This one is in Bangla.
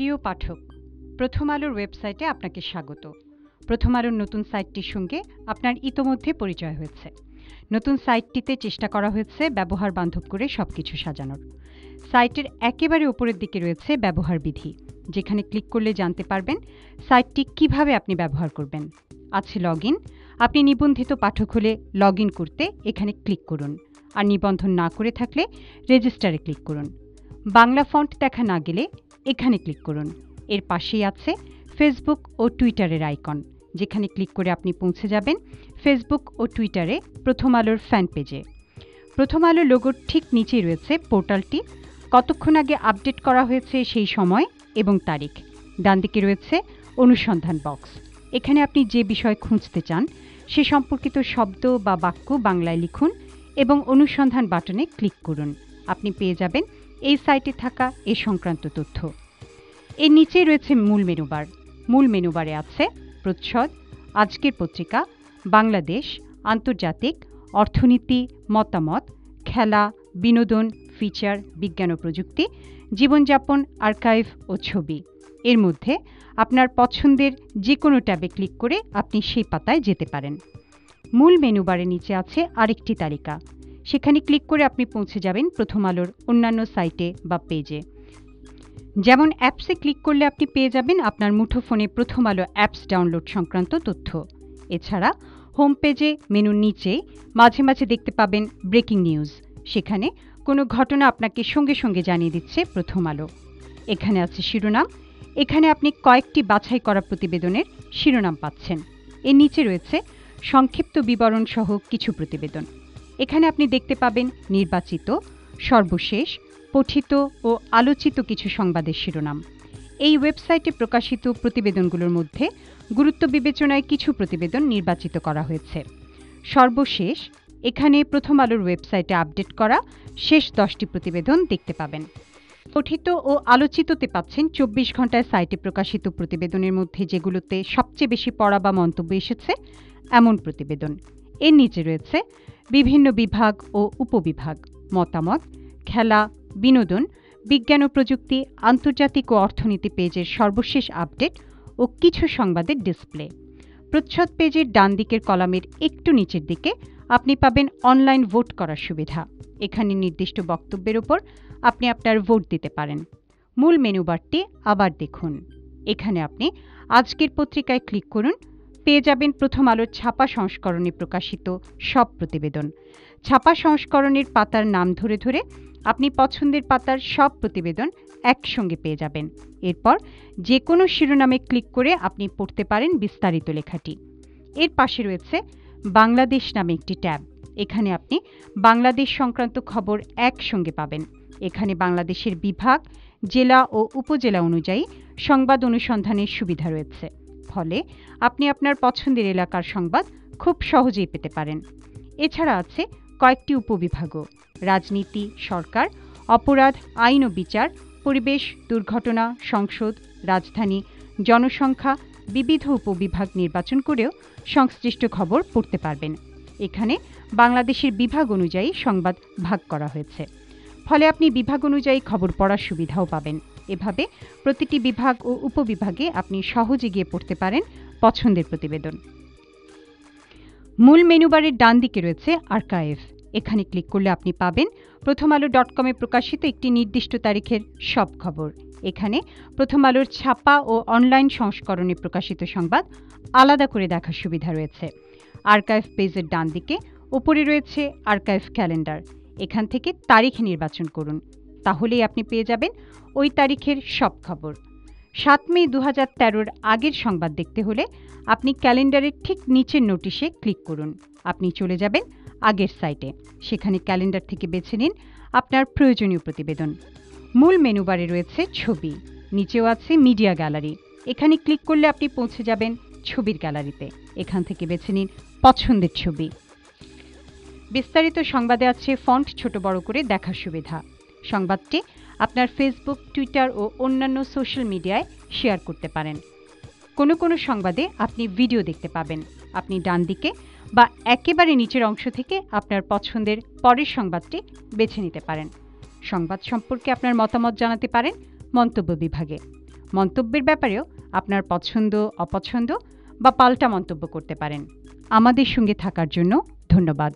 প্রিয় পাঠক প্রথম আলোর ওয়েবসাইটে আপনাকে স্বাগত। প্রথম আলোর নতুন সাইটটির সঙ্গে আপনার ইতোমধ্যে পরিচয় হয়েছে। নতুন সাইটটিতে চেষ্টা করা হয়েছে ব্যবহার বান্ধব করে সবকিছু সাজানোর। সাইটের একেবারে উপরের দিকে রয়েছে ব্যবহার বিধি, যেখানে ক্লিক করলে জানতে পারবেন সাইটটি কীভাবে আপনি ব্যবহার করবেন। আছে লগ আপনি নিবন্ধিত পাঠক হলে লগ করতে এখানে ক্লিক করুন আর নিবন্ধন না করে থাকলে রেজিস্টারে ক্লিক করুন। বাংলা ফন্ট দেখা না গেলে এখানে ক্লিক করুন। এর পাশেই আছে ফেসবুক ও টুইটারের আইকন। যেখানে ক্লিক করে আপনি পৌঁছে যাবেন ফেসবুক ও টুইটারে প্রথম আলোর ফ্যান পেজে প্রথম আলো লোগোর ঠিক নিচেই রয়েছে পোর্টালটি কতক্ষণ আগে আপডেট করা হয়েছে সেই সময় এবং তারিখ। ডান দিকে রয়েছে অনুসন্ধান বক্স এখানে আপনি যে বিষয় খুঁজতে চান, সে সম্পর্কিত শব্দ বা বাক্য বাংলায় লিখুন এবং অনুসন্ধান বাটনে ক্লিক করুন। আপনি পেয়ে যাবেন এই সাইটে থাকা এ সংক্রান্ত তথ্য। এর নিচেই রয়েছে মূল মেনুবার। মূল মেনুবারে আছে প্রচ্ছদ, আজকের পত্রিকা, বাংলাদেশ, আন্তর্জাতিক, অর্থনীতি, মতামত, খেলা, বিনোদন, ফিচার, বিজ্ঞান ও প্রযুক্তি, জীবনযাপন, আর্কাইভ ও ছবি। এর মধ্যে আপনার পছন্দের যে কোনো ট্যাবে ক্লিক করে আপনি সেই পাতায় যেতে পারেন। মূল মেনুবারের নিচে আছে আরেকটি তালিকা। সেখানে ক্লিক করে আপনি পৌঁছে যাবেন প্রথম আলোর অন্যান্য সাইটে বা পেজে। যেমন অ্যাপসে ক্লিক করলে আপনি পেয়ে যাবেন আপনার মুঠোফোনে প্রথম আলো অ্যাপস ডাউনলোড সংক্রান্ত তথ্য। এছাড়া হোম পেজে, মেনুর নিচে মাঝে মাঝে দেখতে পাবেন ব্রেকিং নিউজ। সেখানে কোনো ঘটনা আপনাকে সঙ্গে সঙ্গে জানিয়ে দিচ্ছে প্রথম আলো। এখানে আছে শিরোনাম। এখানে আপনি কয়েকটি বাছাই করা প্রতিবেদনের শিরোনাম পাচ্ছেন। এর নিচে রয়েছে সংক্ষিপ্ত বিবরণ সহ কিছু প্রতিবেদন। এখানে আপনি দেখতে পাবেন নির্বাচিত, সর্বশেষ, পঠিত ও আলোচিত কিছু সংবাদের শিরোনাম। এই ওয়েবসাইটে প্রকাশিত প্রতিবেদনগুলোর মধ্যে গুরুত্ব বিবেচনায় কিছু প্রতিবেদন নির্বাচিত করা হয়েছে। সর্বশেষ, এখানে প্রথম আলোর ওয়েবসাইটে আপডেট করা শেষ দশটি প্রতিবেদন দেখতে পাবেন। পঠিত ও আলোচিততে পাচ্ছেন চব্বিশ ঘন্টায় সাইটে প্রকাশিত প্রতিবেদনের মধ্যে যেগুলোতে সবচেয়ে বেশি পড়া বা মন্তব্য এসেছে, এমন প্রতিবেদন। এর নিচে রয়েছে বিভিন্ন বিভাগ ও উপবিভাগ। মতামত, খেলা, বিনোদন, বিজ্ঞান ও প্রযুক্তি, আন্তর্জাতিক ও অর্থনীতি পেজের সর্বশেষ আপডেট ও কিছু সংবাদের ডিসপ্লে। প্রচ্ছদ পেজের ডান দিকের কলামের একটু নিচের দিকে আপনি পাবেন অনলাইন ভোট করার সুবিধা। এখানে নির্দিষ্ট বক্তব্যের ওপর আপনি আপনার ভোট দিতে পারেন। মূল মেনুবারটি আবার দেখুন। এখানে আপনি আজকের পত্রিকায় ক্লিক করুন পেয়ে যাবেন প্রথম আলোর ছাপা সংস্করণে প্রকাশিত সব প্রতিবেদন। ছাপা সংস্করণের পাতার নাম ধরে ধরে আপনি পছন্দের পাতার সব প্রতিবেদন একসঙ্গে পেয়ে যাবেন। এরপর যে কোনো শিরোনামে ক্লিক করে আপনি পড়তে পারেন বিস্তারিত লেখাটি। এর পাশে রয়েছে বাংলাদেশ নামে একটি ট্যাব। এখানে আপনি বাংলাদেশ সংক্রান্ত খবর একসঙ্গে পাবেন। এখানে বাংলাদেশের বিভাগ, জেলা ও উপজেলা অনুযায়ী সংবাদ অনুসন্ধানের সুবিধা রয়েছে। ফলে আপনি আপনার পছন্দের এলাকার সংবাদ খুব সহজেই পেতে পারেন। এছাড়া আছে কয়েকটি উপবিভাগও। রাজনীতি, সরকার, অপরাধ, আইন ও বিচার, পরিবেশ, দুর্ঘটনা, সংসদ, রাজধানী, জনসংখ্যা, বিবিধ উপবিভাগ নির্বাচন করেও সংশ্লিষ্ট খবর পড়তে পারবেন। এখানে বাংলাদেশের বিভাগ অনুযায়ী সংবাদ ভাগ করা হয়েছে। ফলে আপনি বিভাগ অনুযায়ী খবর পড়ার সুবিধাও পাবেন। এভাবে প্রতিটি বিভাগ ও উপবিভাগে আপনি সহজে গিয়ে পড়তে পারেন পছন্দের প্রতিবেদন। মূল মেনুবারের ডান দিকে রয়েছে আর্কাইভ। এখানে ক্লিক করলে আপনি পাবেন প্রথম আলো ডট কমে প্রকাশিত একটি নির্দিষ্ট তারিখের সব খবর। এখানে প্রথম আলোর ছাপা ও অনলাইন সংস্করণে প্রকাশিত সংবাদ আলাদা করে দেখার সুবিধা রয়েছে। আর্কাইভ পেজের ডান দিকে ওপরে রয়েছে আর্কাইভ ক্যালেন্ডার। এখান থেকে তারিখ নির্বাচন করুন। তাহলেই আপনি পেয়ে যাবেন ওই তারিখের সব খবর। সাত মে দু হাজার তেরোর আগের সংবাদ দেখতে হলে আপনি ক্যালেন্ডারের ঠিক নিচের নোটিশে ক্লিক করুন। আপনি চলে যাবেন আগের সাইটে। সেখানে ক্যালেন্ডার থেকে বেছে নিন আপনার প্রয়োজনীয় প্রতিবেদন। মূল মেনুবারে রয়েছে ছবি, নিচেও আছে মিডিয়া গ্যালারি এখানে ক্লিক করলে আপনি পৌঁছে যাবেন ছবির গ্যালারিতে এখান থেকে বেছে নিন পছন্দের ছবি। বিস্তারিত সংবাদে আছে ফন্ট ছোট বড় করে দেখার সুবিধা। সংবাদটি আপনার ফেসবুক টুইটার ও অন্যান্য সোশ্যাল মিডিয়ায় শেয়ার করতে পারেন। কোনো কোনো সংবাদে আপনি ভিডিও দেখতে পাবেন। আপনি ডান দিকে বা একেবারে নিচের অংশ থেকে আপনার পছন্দের পরের সংবাদটি বেছে নিতে পারেন। সংবাদ সম্পর্কে আপনার মতামত জানাতে পারেন মন্তব্য বিভাগে। মন্তব্যের ব্যাপারেও আপনার পছন্দ, অপছন্দ বা পাল্টা মন্তব্য করতে পারেন। আমাদের সঙ্গে থাকার জন্য ধন্যবাদ।